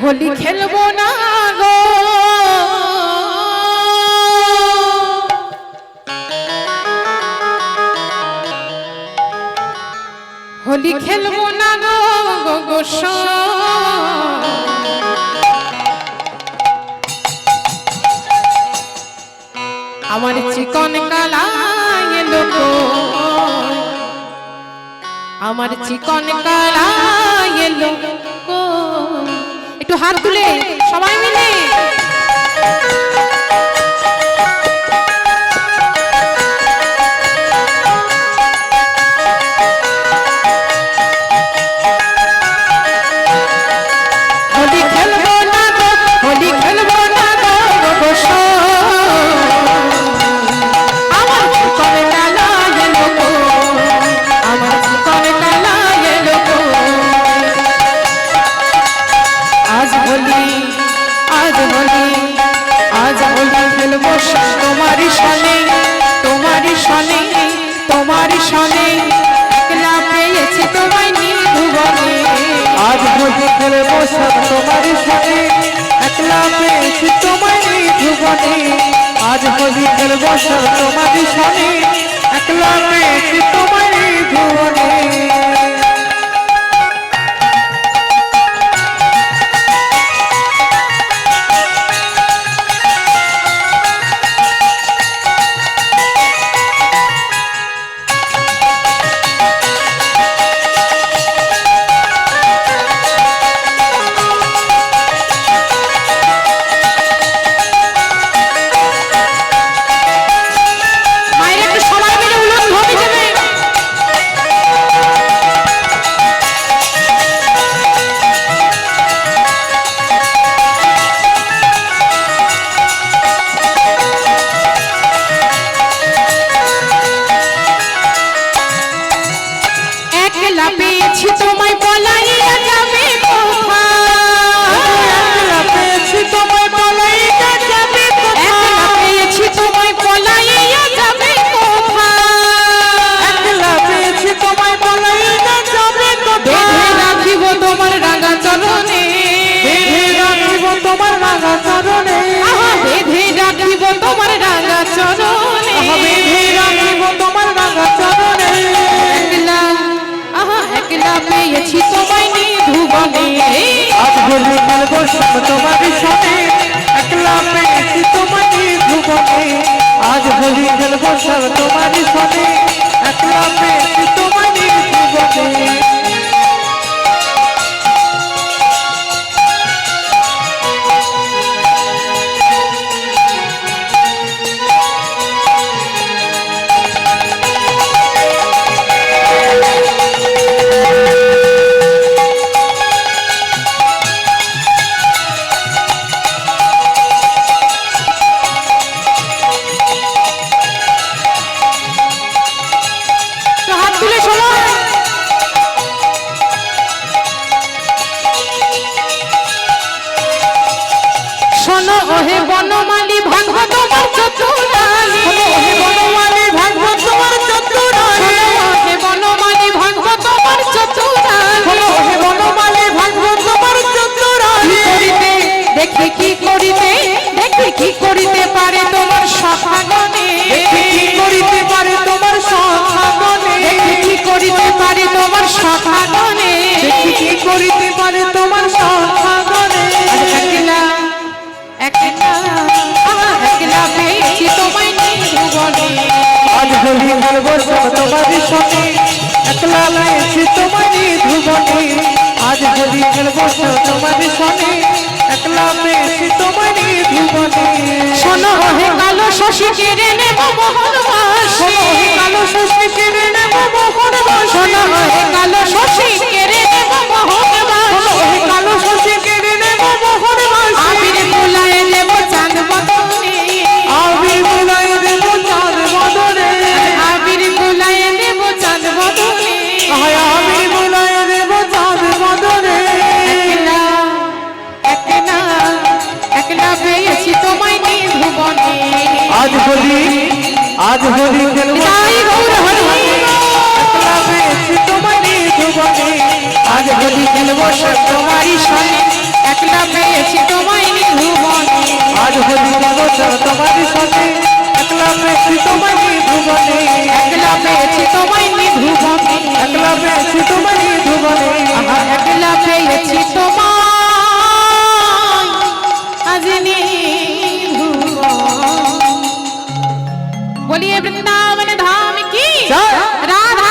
হোলি খেলব না গো। হোলি খেলব না গো গো গো আমার চিকন কালা এলো গো আমার চিকন কালা এলো গো একটু হাত তুলে সবাই মিলে হোলি, আজ হোলি খেলব তোমারই সনে তোমারই সনে তোমারই সনে। একলা পেয়েছি আজ খেলব সব তোমারই সঙ্গে একলা পেয়েছি তোমায় ভুবনে আজ খেলব সব তোমারই সঙ্গে একলা পেয়েছি হোলি খেলব সব তোমারই সঙ্গে একলা পেয়েছি তোমারই ভুবনে আজ হোলি খেলব সব তোমারই সঙ্গে একলা পেয়েছি তোমার সখাগনে দেখি কি করিতে পারে তোমার সখাগনে আজ একলা একলা আহা, একলা পেয়েছি তোমায় নির্ভুবনে। আজ হোলি খেলব সব সঙ্গে একলা পেয়েছি তোমারই ভুবনে আজ হোলি খেলব সব সঙ্গে একলা পেয়েছি তোমারই ভুবনে শোনো হে কালো শশী কেড়ে নেব শোনো হে কালো শশী কেড়ে নেব আজ হোলি আজ হোলি খেলব ভালোবাসা তোমারই সঙ্গে একলা পেয়েছি তোমায় ভুবনে আজ হলি ভালোবাসা তোমারই সঙ্গে। একলা পেয়েছি তোমায় ভুবনে একলা পেয়েছি তোমায় ভুবনে একলা পেয়েছি তোমায় ভুবনে একলা পেয়েছি তোমায়। আজ বলিয়ে বৃন্দাবন ধাম কি? রাধা